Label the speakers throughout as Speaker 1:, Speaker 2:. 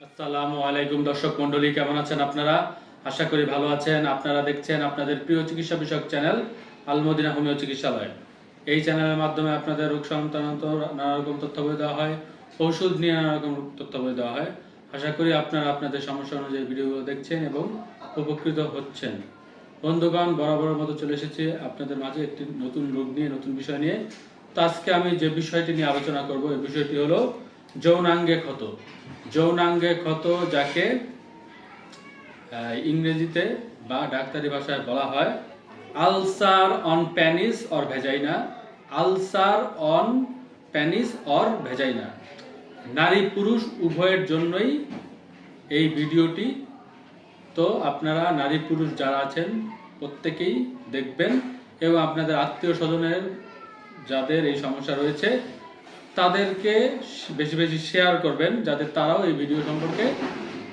Speaker 1: আসসালামু আলাইকুম দর্শক মন্ডলী কেমন আছেন আপনারা? আশা করি ভালো আছেন। আপনারা দেখছেন আপনাদের প্রিয় চিকিৎসা বিষয়ক চ্যানেল আলমদিনা হোমিও চিকিৎসালয় এই চ্যানেলের মাধ্যমে আপনাদের রোগ সংক্রান্ত নানা রকম দেওয়া হয় ওষুধ নিয়ে নানা রকম দেওয়া হয়। আশা করি আপনারা আপনাদের সমস্যা অনুযায়ী ভিডিওগুলো দেখছেন এবং উপকৃত হচ্ছেন। বন্ধুগণ বরাবর মতো চলে এসেছে আপনাদের মাঝে একটি নতুন রোগ নিয়ে, নতুন বিষয় নিয়ে। তো আজকে আমি যে বিষয়টি নিয়ে আলোচনা করব, এই বিষয়টি হলো যৌনাঙ্গে ক্ষত। যৌনাঙ্গে ক্ষত যাকে ইংরেজিতে বা ডাক্তারি ভাষায় বলা হয় ulcer on penis or vagina. Ulcer on penis or vagina. নারী পুরুষ উভয়ের জন্যই এই ভিডিওটি। তো আপনারা নারী পুরুষ যারা আছেন, প্রত্যেকেই দেখবেন এবং আপনাদের আত্মীয় স্বজনের যাদের এই সমস্যা রয়েছে তাদেরকে বেশি বেশি শেয়ার করবেন যাতে তারাও এই ভিডিও সম্পর্কে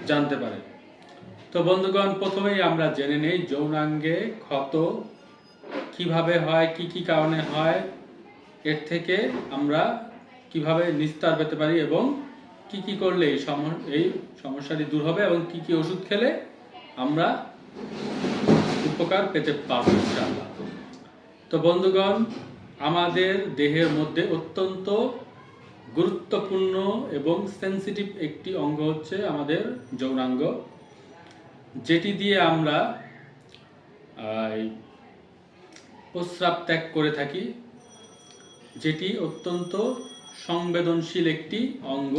Speaker 1: জানতে পারে। তো বন্ধুগণ, প্রথমেই আমরা জেনে নেই যৌনাঙ্গে ক্ষত কীভাবে হয়, কি কি কারণে হয়, এর থেকে আমরা কীভাবে নিস্তার পেতে পারি এবং কি কি করলে এই এই সমস্যাটি দূর হবে এবং কি কি ওষুধ খেলে আমরা উপকার পেতে পারব তো বন্ধুগণ, আমাদের দেহের মধ্যে অত্যন্ত গুরুত্বপূর্ণ এবং সেন্সিটিভ একটি অঙ্গ হচ্ছে আমাদের যৌনাঙ্গ। যেটি দিয়ে আমরা প্রস্রাব ত্যাগ করে থাকি, যেটি অত্যন্ত সংবেদনশীল একটি অঙ্গ।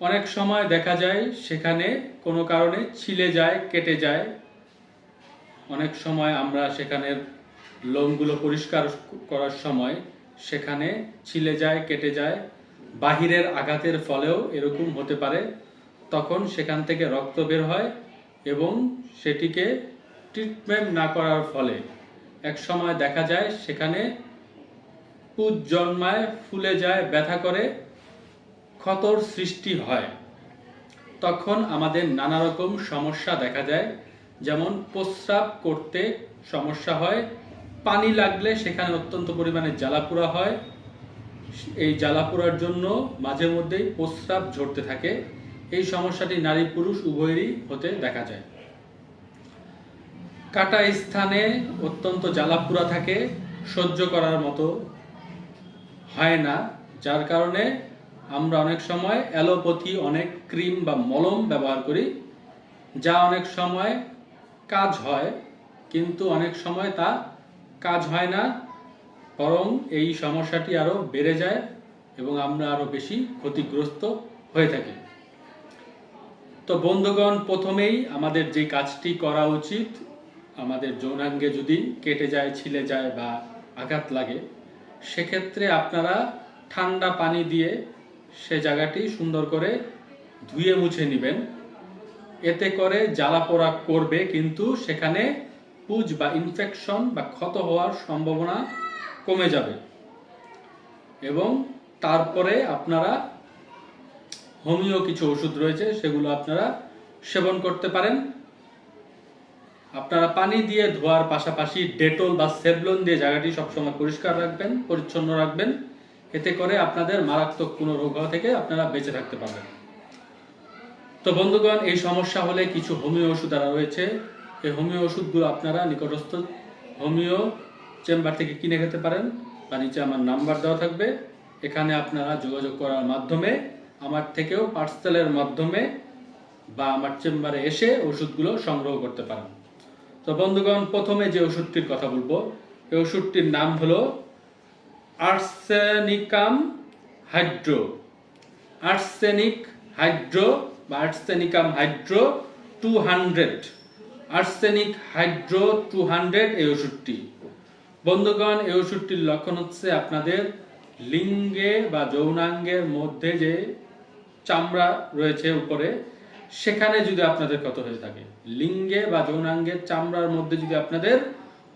Speaker 1: অনেক সময় দেখা যায় সেখানে কোনো কারণে ছিলে যায়, কেটে যায়। অনেক সময় আমরা সেখানের লোমগুলো পরিষ্কার করার সময় সেখানে ছিলে যায়, কেটে যায়। বাহিরের আঘাতের ফলেও এরকম হতে পারে। তখন সেখান থেকে রক্ত বের হয় এবং সেটিকে ট্রিটমেন্ট না করার ফলে এক সময় দেখা যায় সেখানে পুজ জন্মায়, ফুলে যায়, ব্যথা করে, ক্ষতর সৃষ্টি হয়। তখন আমাদের নানা রকম সমস্যা দেখা যায়। যেমন প্রস্রাব করতে সমস্যা হয় পানি লাগলে সেখানে অত্যন্ত পরিমাণে জ্বালাপোড়া হয়। এই জ্বালাপোড়ার জন্য মাঝে মধ্যেই প্রস্রাব ঝরতে থাকে। এই সমস্যাটি নারী পুরুষ উভয়েরই হতে দেখা যায়। কাটা স্থানে অত্যন্ত জ্বালাপোড়া থাকে, সহ্য করার মতো হয় না। যার কারণে আমরা অনেক সময় অ্যালোপ্যাথি, অনেক ক্রিম বা মলম ব্যবহার করি, যা অনেক সময় কাজ হয়, কিন্তু অনেক সময় তা কাজ হয় না, বরং এই সমস্যাটি আরও বেড়ে যায় এবং আমরা আরও বেশি ক্ষতিগ্রস্ত হয়ে থাকি। তো বন্ধুগণ, প্রথমেই আমাদের যে কাজটি করা উচিত, আমাদের যৌনাঙ্গে যদি কেটে যায়, ছিলে যায় বা আঘাত লাগে, সেক্ষেত্রে আপনারা ঠান্ডা পানি দিয়ে সে জায়গাটি সুন্দর করে ধুয়ে মুছে নেবেন। এতে করে জ্বালা পোড়া করবে, কিন্তু সেখানে পুজ বা ইনফেকশন বা ক্ষত হওয়ার সম্ভাবনা কমে যাবে। এবং তারপরে আপনারা হোমিও কিছু ওষুধ রয়েছে, সেগুলো আপনারা সেবন করতে পারেন। আপনারা পানি দিয়ে ধোয়ার পাশাপাশি ডেটল বা সেভলন দিয়ে জায়গাটি সবসময় পরিষ্কার রাখবেন, পরিচ্ছন্ন রাখবেন। এতে করে আপনাদের মারাত্মক কোনো রোগ হওয়া থেকে আপনারা বেঁচে থাকতে পারবেন। তো বন্ধুগণ, এই সমস্যা হলে কিছু হোমিও ওষুধ রয়েছে। এই হোমিও ওষুধগুলো আপনারা নিকটস্থ হোমিও চেম্বার থেকে কিনে খেতে পারেন বা নিচে আমার নাম্বার দেওয়া থাকবে। এখানে আপনারা যোগাযোগ করার মাধ্যমে, আমার থেকেও পার্সেলের মাধ্যমে বা আমার চেম্বারে এসে ওষুধগুলো সংগ্রহ করতে পারেন। তো বন্ধুগণ, প্রথমে যে ওষুধটির কথা বলব, এই ওষুধটির নাম হলো আর্সেনিকাম হাইড্রো। আর্সেনিক হাইড্রো বা arsenicum hydro two hundred. Arsenic hydro two hundred এই ওষুধটি বন্ধুগণ এই ওষুধটির লক্ষণ হচ্ছে আপনাদের লিঙ্গে বা যৌনাঙ্গের মধ্যে যে চামড়া রয়েছে উপরে, সেখানে যদি আপনাদের ক্ষত হয়ে থাকে। লিঙ্গে বা যৌনাঙ্গের চামড়ার মধ্যে যদি আপনাদের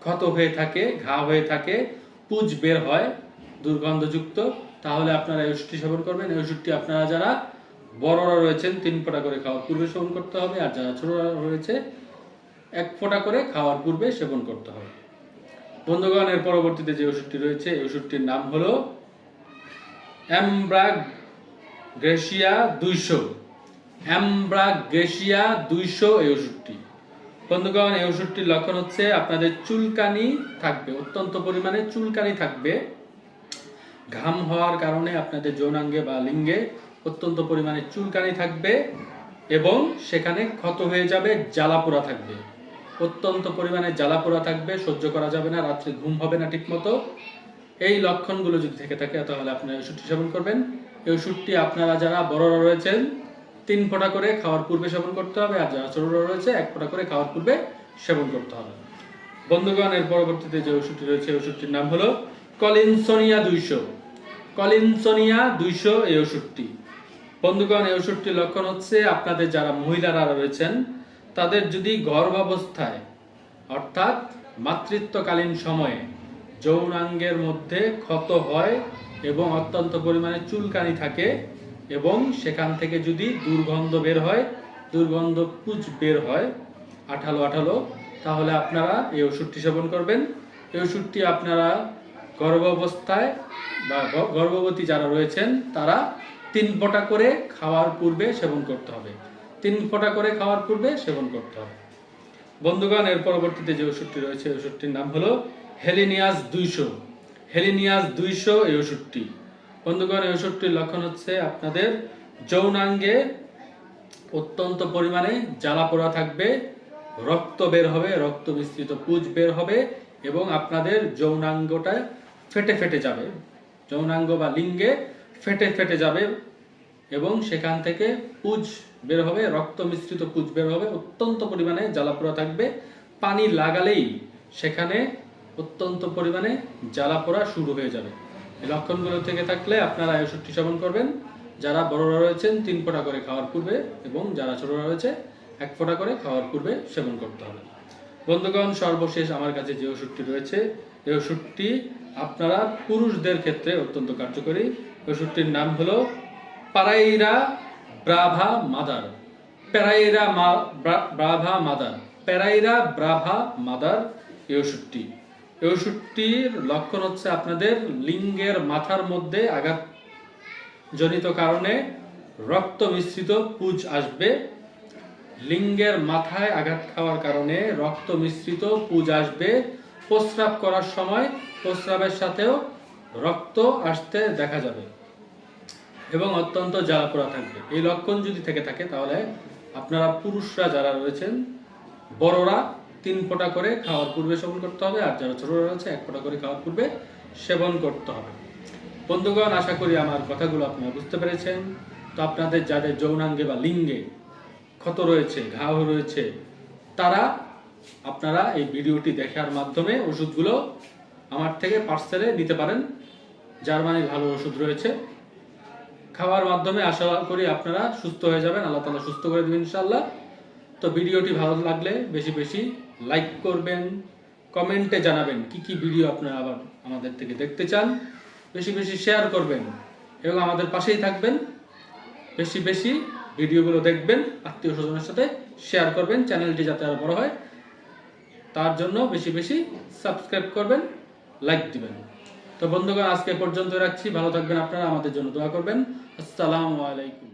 Speaker 1: ক্ষত হয়ে থাকে, ঘা হয়ে থাকে, পুজ বের হয়, দুর্গন্ধযুক্ত, তাহলে আপনারা এই ওষুধটি সেবন করবেন। এই ওষুধটি আপনারা যারা বড়রা রয়েছেন, তিন ফোঁটা করে খাওয়ার পূর্বে সেবন করতে হবে, আর যারা ছোটরা রয়েছে এক ফোঁটা করে খাওয়ার পূর্বে সেবন করতে হবে। বন্ধুগণ, এর পরবর্তীতে যে ওষুধটি রয়েছে, এই ওষুধটির নাম হলো অ্যামব্রাগ গ্রেসিয়া দুইশো। অ্যাম্ব্রাগেশিয়া দুইশো এই ওষুধটি। বন্ধুগণ, এই ওষুধটির লক্ষণ হচ্ছে আপনাদের চুলকানি থাকবে, অত্যন্ত পরিমাণে চুলকানি থাকবে। ঘাম হওয়ার কারণে আপনাদের যৌনাঙ্গে বা লিঙ্গে অত্যন্ত পরিমাণে চুলকানি থাকবে এবং সেখানে ক্ষত হয়ে যাবে, জ্বালাপোড়া থাকবে। অত্যন্ত পরিমাণে জ্বালাপোড়া থাকবে, সহ্য করা যাবে না, রাত্রে ঘুম হবে না ঠিকমতো। এই লক্ষণগুলো যদি থেকে থাকে, তাহলে আপনারা এই ওষুধটি সেবন করবেন। এই ওষুধটি আপনারা যারা বড়রা রয়েছেন, তিন ফোঁটা করে খাওয়ার পূর্বে সেবন করতে হবে, আর যারা ছোটরা রয়েছে, এক ফোঁটা করে খাওয়ার পূর্বে সেবন করতে হবে। বন্ধুগণ, এর পরবর্তীতে যে ওষুধটি রয়েছে ওষুধটির নাম হলো কলিনসোনিয়া দুইশো। কলিনসোনিয়া দুইশো এই ওষুধটি। বন্ধুগণ, এই ওষুধটির লক্ষণ হচ্ছে আপনাদের যারা মহিলারা রয়েছেন তাদের যদি গর্ভাবস্থায় অর্থাৎ মাতৃত্বকালীন সময়ে যৌনাঙ্গের মধ্যে ক্ষত হয় এবং অত্যন্ত পরিমাণে চুলকানি থাকে এবং সেখান থেকে যদি দুর্গন্ধ বের হয়, দুর্গন্ধ পুজ বের হয়, আঠালো আঠালো, তাহলে আপনারা এই ওষুধটি সেবন করবেন। এই ওষুধটি আপনারা গর্ভাবস্থায় বা গর্ভবতী যারা রয়েছেন, তারা তিন ফোঁটা করে খাওয়ার পূর্বে সেবন করতে হবে। তিন ফোঁটা করে খাওয়ার পূর্বে সেবন করতে হবে। বন্ধুগণ, এর পরবর্তীতে যে ওষুধটি রয়েছে, এই ওষুধটির নাম হলো হেলিনিয়াস দুইশো। হেলিনিয়াস দুইশো এই ওষুধটি। বন্ধুগণ, এই ওষুধটির লক্ষণ হচ্ছে আপনাদের যৌনাঙ্গে অত্যন্ত পরিমাণে জ্বালা পোড়া থাকবে, রক্ত বের হবে, রক্ত মিশ্রিত পুজ বের হবে এবং আপনাদের যৌনাঙ্গটা ফেটে ফেটে যাবে। যৌনাঙ্গ বা লিঙ্গে ফেটে ফেটে যাবে। এবং সেখান থেকে পুজ বের হবে, রক্ত মিশ্রিত পুজ বের হবে, অত্যন্ত পরিমাণে জ্বালাপোড়া থাকবে। পানি লাগালেই সেখানে অত্যন্ত পরিমাণে জ্বালাপোড়া শুরু হয়ে যাবে। এই লক্ষণগুলো থেকে থাকলে আপনারা ওষুধটি সেবন করবেন। যারা বড়রা রয়েছেন, তিন ফোঁটা করে খাওয়ার পূর্বে এবং যারা ছোটরা রয়েছে, এক ফোঁটা করে খাওয়ার পূর্বে সেবন করতে হবে। বন্ধুগণ, সর্বশেষ আমার কাছে যে ওষুধটি রয়েছে, এই ওষুধটি আপনারা পুরুষদের ক্ষেত্রে অত্যন্ত কার্যকরী। ওষুধটির নাম হলো pareira brava mother pareira brava mother pareira brava mother এই ওষুধটির লক্ষণ হচ্ছে আপনাদের লিঙ্গের মাথার মধ্যে আঘাত জনিত কারণে রক্ত মিশ্রিত পুজ আসবে। লিঙ্গের মাথায় আঘাত খাওয়ার কারণে রক্ত মিশ্রিত পুজ আসবে। প্রস্রাব করার সময় প্রস্রাবের সাথেও রক্ত আসতে দেখা যাবে। এবং অত্যন্ত জ্বালাপোড়া থাকবে। এই লক্ষণ যদি থেকে থাকে, তাহলে আপনারা পুরুষরা যারা রয়েছেন, বড়রা তিন ফোঁটা করে খাওয়ার পূর্বে সেবন করতে হবে, আর যারা ছোটরা রয়েছে, এক ফোঁটা করে খাওয়ার পূর্বে সেবন করতে হবে। বন্ধুগণ, আশা করি আমার কথাগুলো আপনারা বুঝতে পেরেছেন। তো আপনাদের যাদের যৌনাঙ্গে বা লিঙ্গে ক্ষত রয়েছে, ঘাও রয়েছে, তারা আপনারা এই ভিডিওটি দেখার মাধ্যমে ওষুধগুলো আমার থেকে পার্সেলে নিতে পারেন। জার্মানির ভালো ওষুধ রয়েছে। খাওয়ার মাধ্যমে আশা করি আপনারা সুস্থ হয়ে যাবেন। আল্লাহ তালা সুস্থ করে দেবেন ইনশাল্লাহ তো ভিডিওটি ভালো লাগলে বেশি বেশি লাইক করবেন, কমেন্টে জানাবেন কি কি ভিডিও আপনারা আবার আমাদের থেকে দেখতে চান। বেশি বেশি শেয়ার করবেন এবং আমাদের পাশেই থাকবেন। বেশি বেশি ভিডিওগুলো দেখবেন, আত্মীয় স্বজনের সাথে শেয়ার করবেন, চ্যানেলটি যাতে আরও বড় হয়। তার জন্য বেশি বেশি সাবস্ক্রাইব করবেন, লাইক দিবেন। তো বন্ধুগণ আজকে পর্যন্ত রাখছি। ভালো থাকবেন আপনারা আমাদের জন্য দোয়া করবেন। আসসালামু আলাইকুম।